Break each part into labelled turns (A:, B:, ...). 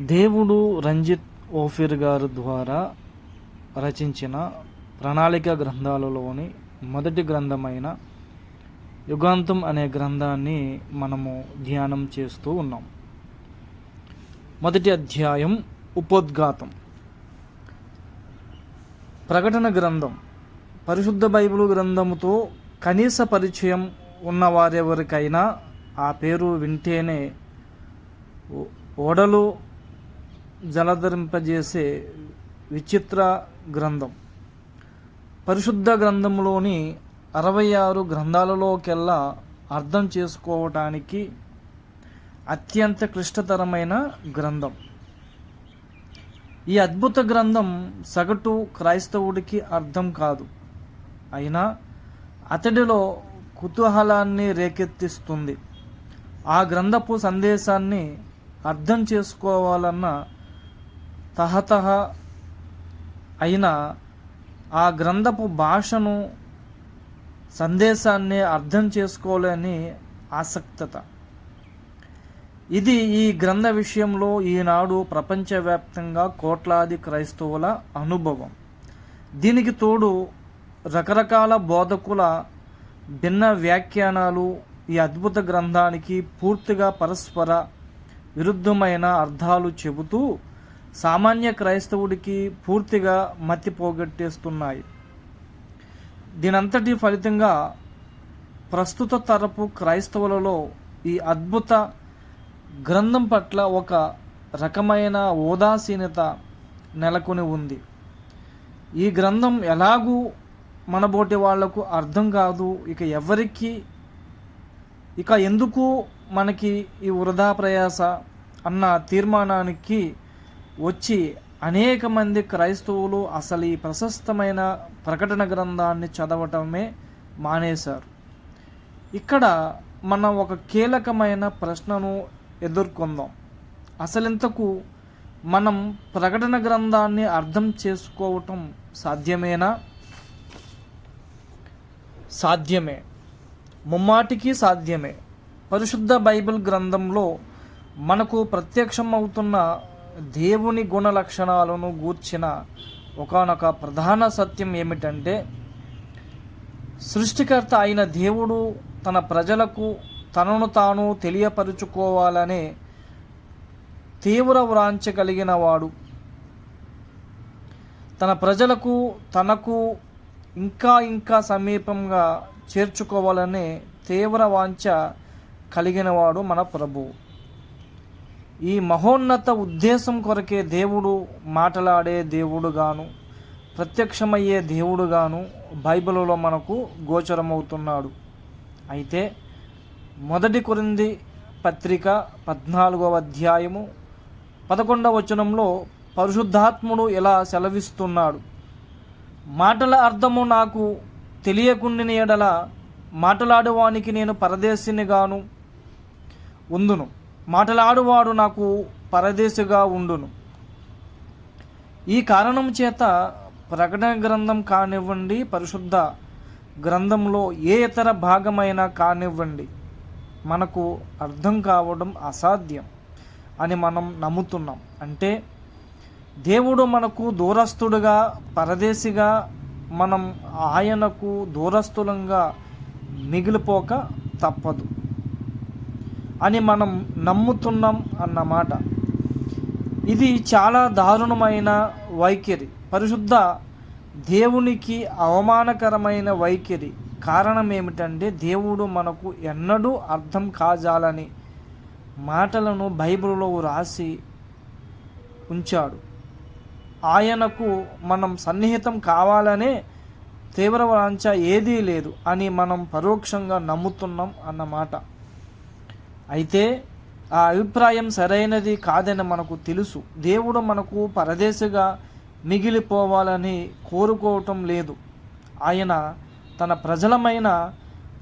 A: దేవుడు రంజిత్ ఓఫిర్ గారు ద్వారా రచించిన ప్రణాళిక గ్రంథాలలోని మొదటి గ్రంథమైన యుగాంతం అనే గ్రంథాన్ని మనము ధ్యానం చేస్తూ ఉన్నాం. మొదటి అధ్యాయం ఉపోద్ఘాతం. ప్రకటన గ్రంథం. పరిశుద్ధ బైబిల్ గ్రంథముతో కనీస పరిచయం ఉన్నవారెవరికైనా ఆ పేరు వింటేనే ఓ- ఓడలు జలధరింపజేసే విచిత్ర గ్రంథం. పరిశుద్ధ గ్రంథంలోని అరవై ఆరు గ్రంథాలలోకెల్లా అర్థం చేసుకోవటానికి అత్యంత క్లిష్టతరమైన గ్రంథం. ఈ అద్భుత గ్రంథం సగటు క్రైస్తవుడికి అర్థం కాదు. అయినా అతడిలో కుతూహలాన్ని రేకెత్తిస్తుంది. ఆ గ్రంథపు సందేశాన్ని అర్థం చేసుకోవాలన్న తహతహ అయిన ఆ గ్రంథపు భాషను సందేశాన్ని అర్థం చేసుకోలేని ఆసక్తత. ఇది ఈ గ్రంథ విషయంలో ఈనాడు ప్రపంచవ్యాప్తంగా కోట్లాది క్రైస్తవుల అనుభవం. దీనికి తోడు రకరకాల బోధకుల భిన్న వ్యాఖ్యానాలు ఈ అద్భుత గ్రంథానికి పూర్తిగా పరస్పర విరుద్ధమైన అర్థాలు చెబుతూ సామాన్య క్రైస్తవుడికి పూర్తిగా మతి పోగొట్టేస్తున్నాయి. దీనంతటి ఫలితంగా ప్రస్తుత తరపు క్రైస్తవులలో ఈ అద్భుత గ్రంథం పట్ల ఒక రకమైన ఉదాసీనత నెలకొని ఉంది. ఈ గ్రంథం ఎలాగూ మనబోటి వాళ్ళకు అర్థం కాదు. ఇక ఎవరికి ఇక ఎందుకు మనకి ఈ వృధా ప్రయాస అన్న తీర్మానానికి వచ్చి అనేక మంది క్రైస్తవులు అసలు ఈ ప్రశస్తమైన ప్రకటన గ్రంథాన్ని చదవటమే మానేశారు. ఇక్కడ మనం ఒక కీలకమైన ప్రశ్నను ఎదుర్కొందాం. అసలింతకు మనం ప్రకటన గ్రంథాన్ని అర్థం చేసుకోవటం సాధ్యమేనా? సాధ్యమే. ముమ్మాటికి సాధ్యమే. పరిశుద్ధ బైబిల్ గ్రంథంలో మనకు ప్రత్యక్షమవుతున్న దేవుని గుణ లక్షణాలను గూర్చిన ఒకానొక ప్రధాన సత్యం ఏమిటంటే సృష్టికర్త అయిన దేవుడు తన ప్రజలకు తనను తాను తెలియపరుచుకోవాలనే తీవ్ర వ్రాంచ కలిగిన వాడు. తన ప్రజలకు తనకు ఇంకా ఇంకా సమీపంగా చేర్చుకోవాలనే తీవ్ర వాంఛ కలిగినవాడు మన ప్రభువు ఈ మహోన్నత ఉద్దేశం కొరకే దేవుడు మాట్లాడే దేవుడుగాను ప్రత్యక్షమయ్యే దేవుడుగాను బైబిల్లో మనకు గోచరమవుతున్నాడు. అయితే మొదటి కొరింది పత్రిక పద్నాలుగవ అధ్యాయము పదకొండవ వచనంలో పరిశుద్ధాత్ముడు ఇలా సెలవిస్తున్నాడు? మాటల అర్థము నాకు తెలియకుండిన ఎడల మాటలాడేవానికి నేను పరదేశినిగాను ఉందును. మాటలాడువాడు నాకు పరదేశిగా ఉండును. ఈ కారణం చేత ప్రకటన గ్రంథం కానివ్వండి పరిశుద్ధ గ్రంథంలో ఏ ఇతర భాగమైనా కానివ్వండి మనకు అర్థం కావడం అసాధ్యం అని మనం నమ్ముతున్నాం. అంటే దేవుడు మనకు దూరస్తుడుగా పరదేశిగా మనం ఆయనకు దూరస్తులంగా మిగిలిపోక తప్పదు. అని మనం నమ్ముతున్నాం అన్నమాట ఇది చాలా దారుణమైన వైఖరి. పరిశుద్ధ దేవునికి అవమానకరమైన వైఖరి. కారణం ఏమిటంటే దేవుడు మనకు ఎన్నడూ అర్థం కాజాలని మాటలను బైబిల్లో రాసి ఉంచాడు. ఆయనకు మనం సన్నిహితం కావాలనే తీవ్ర వాంఛ ఏదీ లేదు అని మనం పరోక్షంగా నమ్ముతున్నాం అన్నమాట అయితే ఆ అభిప్రాయం సరైనది కాదని మనకు తెలుసు. దేవుడు మనకు పరదేశగా మిగిలిపోవాలని కోరుకోవటం లేదు. ఆయన తన ప్రజలమైన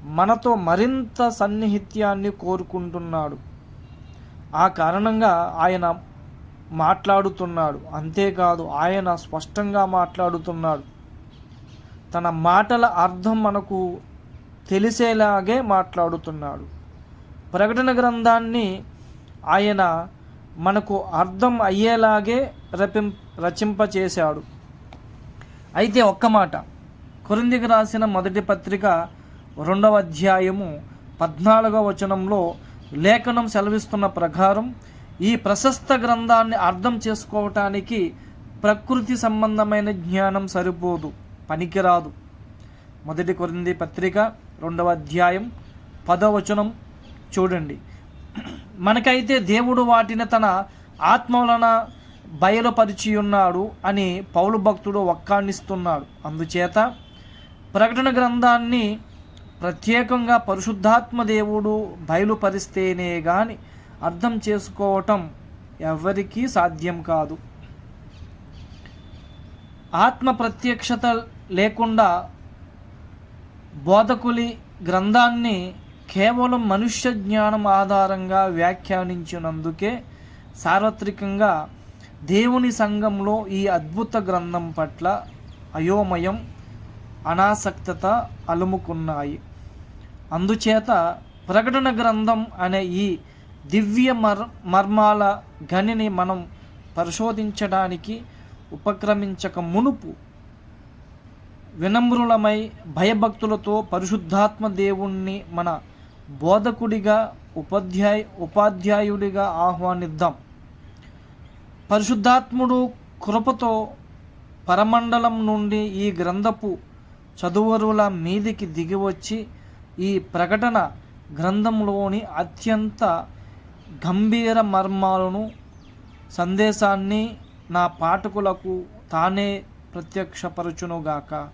A: మనతో మరింత సన్నిహిత్యాన్ని కోరుకుంటున్నాడు. ఆ కారణంగా ఆయన మాట్లాడుతున్నాడు. అంతేకాదు ఆయన స్పష్టంగా మాట్లాడుతున్నాడు. తన మాటల అర్థం మనకు తెలిసేలాగే మాట్లాడుతున్నాడు. ప్రకటన గ్రంథాన్ని ఆయన మనకు అర్థం అయ్యేలాగే రపిం రచింపచేశాడు. అయితే ఒక్క మాట. కొరిందికి రాసిన మొదటి పత్రిక రెండవ అధ్యాయము పద్నాలుగవ వచనంలో లేఖనం సెలవిస్తున్న ప్రకారం ఈ ప్రశస్త గ్రంథాన్ని అర్థం చేసుకోవటానికి ప్రకృతి సంబంధమైన జ్ఞానం సరిపోదు పనికిరాదు. మొదటి కొరింది పత్రిక రెండవ అధ్యాయం పదవచనం చూడండి. మనకైతే దేవుడు వాటిని తన ఆత్మవలన బయలుపరిచి ఉన్నాడు అని పౌలు భక్తుడు ఒక్కాణిస్తున్నాడు అందుచేత ప్రకటన గ్రంథాన్ని ప్రత్యేకంగా పరిశుద్ధాత్మ దేవుడు బయలుపరిస్తేనే కానీ అర్థం చేసుకోవటం ఎవరికీ సాధ్యం కాదు. ఆత్మ ప్రత్యక్షత లేకుండా బోధకులి గ్రంథాన్ని కేవలం మనుష్య జ్ఞానం ఆధారంగా వ్యాఖ్యానించినందుకే సార్వత్రికంగా దేవుని సంఘంలో ఈ అద్భుత గ్రంథం పట్ల అయోమయం అనాసక్తత అలుముకున్నాయి. అందుచేత ప్రకటన గ్రంథం అనే ఈ దివ్య మర్ మర్మాల గనిని మనం పరిశోధించడానికి ఉపక్రమించక మునుపు వినమ్రులమై భయభక్తులతో పరిశుద్ధాత్మ దేవుణ్ణి మన బోధకుడిగా ఉపాధ్యాయ ఉపాధ్యాయుడిగా ఆహ్వానిద్దాం. పరిశుద్ధాత్ముడు కృపతో పరమండలం నుండి ఈ గ్రంథపు చదువరుల మీదికి దిగివచ్చి ఈ ప్రకటన గ్రంథంలోని అత్యంత గంభీర మర్మాలను సందేశాన్ని నా పాఠకులకు తానే ప్రత్యక్షపరచునుగాక.